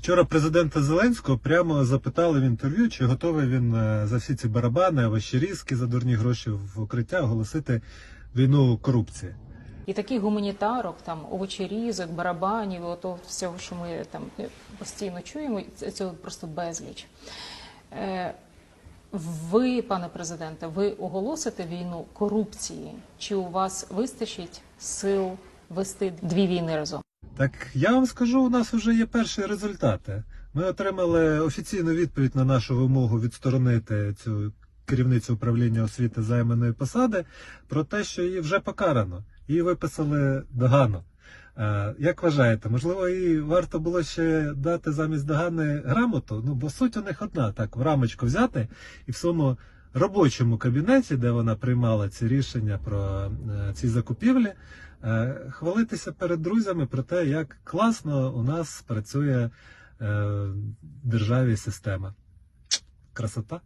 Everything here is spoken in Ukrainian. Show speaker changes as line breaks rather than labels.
Вчора президента Зеленського прямо запитали в інтерв'ю, чи готовий він е, за всі ці барабани, овощерізки за дурні гроші в укриття оголосити війну корупції.
І таких гуманітарок, там овочерізок, барабанів, ото всього, що ми там е, постійно чуємо, це просто безліч. Е, ви, пане президенте, ви оголосите війну корупції? Чи у вас вистачить сил вести дві війни разом?
Так я вам скажу, у нас вже є перші результати. Ми отримали офіційну відповідь на нашу вимогу відсторонити цю керівницю управління освіти займаної посади про те, що її вже покарано. Її виписали догану. Е, Як вважаєте, можливо, їй варто було ще дати замість догани грамоту? Ну, бо суть у них одна, так, в рамочку взяти і в своєму робочому кабінеті, де вона приймала ці рішення про е, ці закупівлі, е, хвалитися перед друзями про те, як класно у нас працює е, в державі система. Красота.